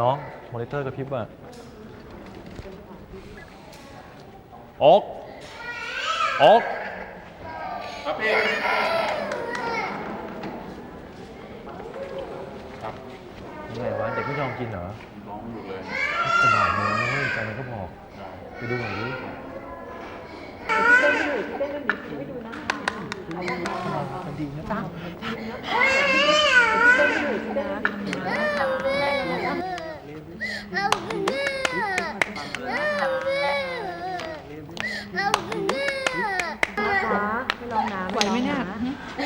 น้อง มอนิเตอร์กระพริบอะโอ๊กโอ๊กครับพี่ครับยังไงวะเด็กไม่ยอมกินเหรอร้องอยู่เลยจะบ่ายโมงแล้วเว้ยใจมันก็บอกไปดูหน่อยดิไหวไหมเนี่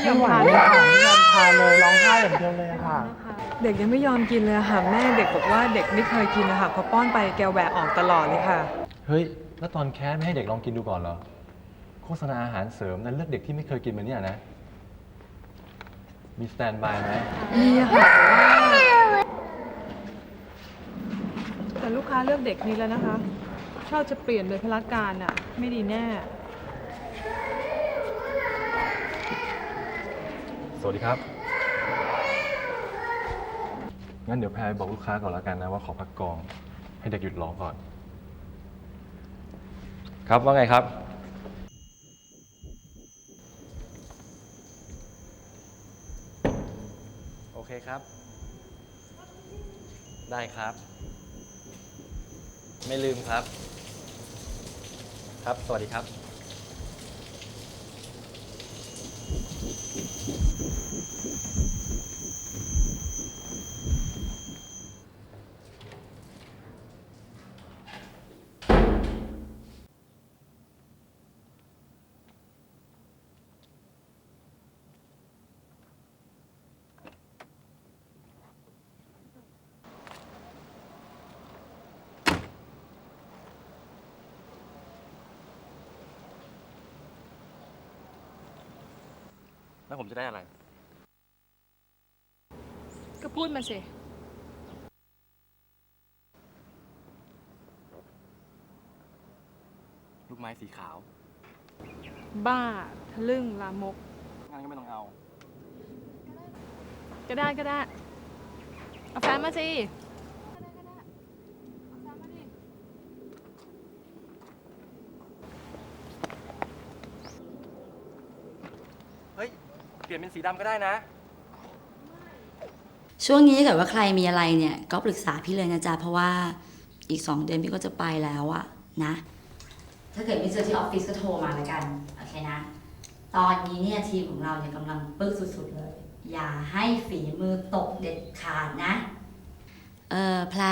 ไม่ไหวเลยค่ะไม่ยอมทานเลยร้องไห้อย่างเดียวเลยอะค่ะ เด็กยังไม่ยอมกินเลยค่ะแม่เด็กบอกว่าเด็กไม่เคยกินนะคะพอป้อนไปแกแหวะออกตลอดเลยค่ะ เฮ้ย แล้วตอนแคสไม่ให้เด็กลองกินดูก่อนเหรอ โฆษณาอาหารเสริมนั้นเลือกเด็กที่ไม่เคยกินมันเนี่ยนะ มีสแตนบายไหมมีค่ะแต่ลูกค้าเลือกเด็กนี้แล้วนะคะ ชอบจะเปลี่ยนโดยพละการอะไม่ดีแน่ สวัสดีครับ งั้นเดี๋ยวแพรบอกลูกค้าก่อนแล้วกันนะว่าขอพักกอง ให้เด็กหยุดร้องก่อน ครับว่าไงครับ โอเคครับ ได้ครับ ไม่ลืมครับ ครับ สวัสดีครับ Thank you. แล้วผมจะได้อะไร ก็พูดมาสิ ลูกไม้สีขาวบ้าทะลึ่งลามกงานก็ไม่ต้องเอา ก็ได้ก็ได้ เอาแฟนมาสิ เฮ้ย เป ลี่ยนเป็นสีดำก็ได้นะ ช่วงนี้ถ้าเกิดว่าใครมีอะไรเนี่ยก็ปรึกษาพี่เลยนะจ๊ะเพราะว่าอีกสองเดือนพี่ก็จะไปแล้วอะนะ ถ้าเกิดไม่เจอที่ออฟฟิศก็โทรมาแล้วกันโอเคนะ ตอนนี้เนี่ยทีมของเราเนี่ยกำลังปึกสุดๆเลย อย่าให้ฝีมือตกเด็ดขาดนะ เออแพร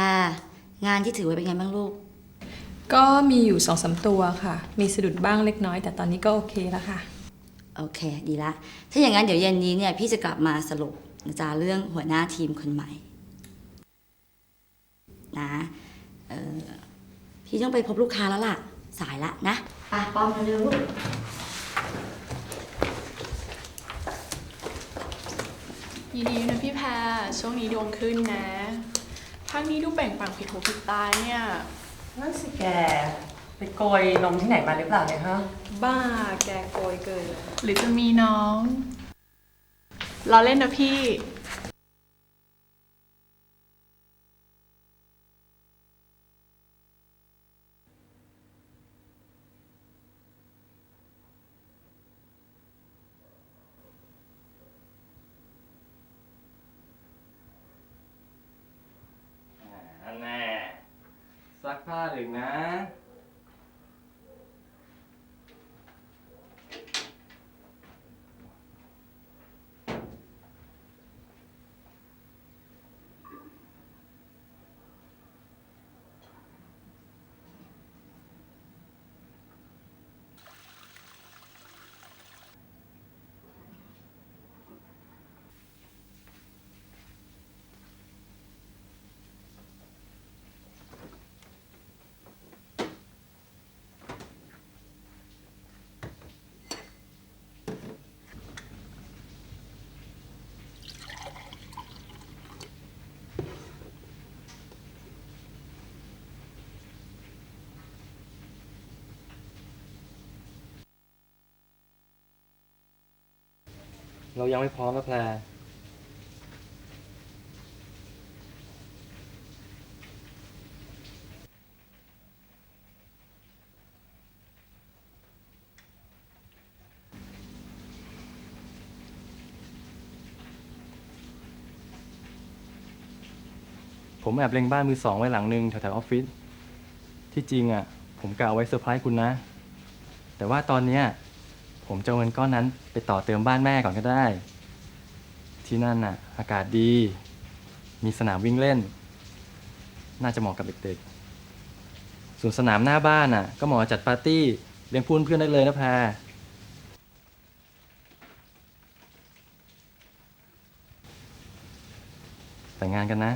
งานที่ถือไว้เป็นไงบ้างลูก ก็มีอยู่สองสามตัวค่ะ มีสะดุดบ้างเล็กน้อย แต่ตอนนี้ก็โอเคแล้วค่ะ โอเค ดีละ ถ้าอย่างนั้นเดี๋ยวเย็นนี้เนี่ยพี่จะกลับมาสรุปนะจ๊ะเรื่องหัวหน้าทีมคนใหม่ นะเออพี่ต้องไปพบลูกค้าแล้วล่ะ สายละนะไปป้อมเร็วๆลูกยินดีนะพี่แพรช่วงนี้ดวงขึ้นนะพักนี้ดูแบ่งปังผิดหูผิดตาเนี่ย นั่นสิแก ไปโกยนมที่ไหนมาหรือเปล่าเนี่ยฮะ บ้าแกโกยเกินหรือจะมีน้อง เราเล่นนะพี่อันแน่ซักผ้าถึงนะ เรายังไม่พร้อมนะแพรผมแอบเล็งบ้านมือสองไว้หลังนึงแถวๆออฟฟิศที่จริงอะ ผมกะเอาไว้เซอร์ไพรส์คุณนะ แต่ว่าตอนเนี้ย ผมจะเอาเงินก้อนนั้นไปต่อเติมบ้านแม่ก่อนก็ได้ ที่นั่นน่ะ อากาศดี มีสนามวิ่งเล่น น่าจะเหมาะกับเด็กๆส่วนสนามหน้าบ้านน่ะ ก็เหมาะจัดปาร์ตี้เลี้ยงพูนเพื่อนได้เลยนะแพรแต่งงานกันนะ